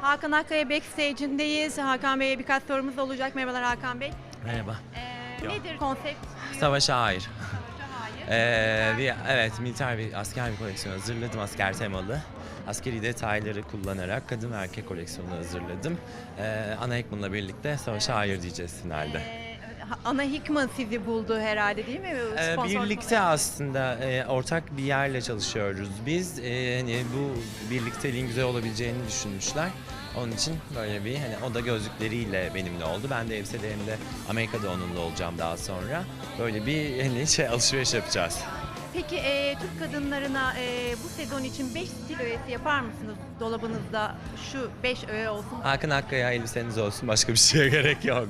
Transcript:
Hakan Akkaya backstage'indeyiz. Hakan Bey'e birkaç sorumuz olacak. Merhabalar Hakan Bey. Merhaba. Ee, Yok. nedir konsept? Savaşa hayır. Hayır. Ee, bir, evet, militer bir asker bir koleksiyon hazırladım, asker temalı. Askeri detayları kullanarak kadın ve erkek koleksiyonu hazırladım. Ee, Ana Ekman'la birlikte savaşa hayır diyeceğiz finalde. Ee, Ana Hickman sizi buldu herhalde değil mi? Ee, Sponsor birlikte falan. aslında e, ortak bir yerle çalışıyoruz. Biz e, hani bu birlikteliğin güzel olabileceğini düşünmüşler. Onun için böyle bir hani o da gözlükleriyle benimle oldu. Ben de elbiselerimde Amerika'da onunla olacağım daha sonra. Böyle bir hani şey alışveriş yapacağız. Peki e, Türk kadınlarına e, bu sezon için 5 stil öğesi yapar mısınız? Dolabınızda şu 5 öğe olsun. Hakan Akkaya elbiseniz olsun başka bir şeye gerek yok.